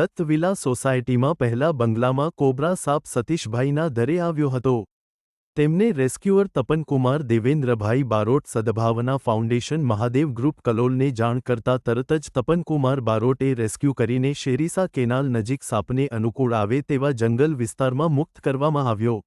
Dutt villa સોસાયટીમાં પહેલા બંગલામાં કોબરા સાપ સતીશભાઈના દરે આવ્યો હતો. તેમને rescuer Tapankumar Devendrabhai Barot Sadbhavna foundation Mahadev group કલોલને જાણ કરતા તરત જ તપનકુમાર બારોટે રેસ્ક્યુ કરીને શેરીસા કેનાલ નજીક સાપને અનુકૂળ આવે તેવા જંગલ વિસ્તારમાં મુક્ત કરવામાં આવ્યો.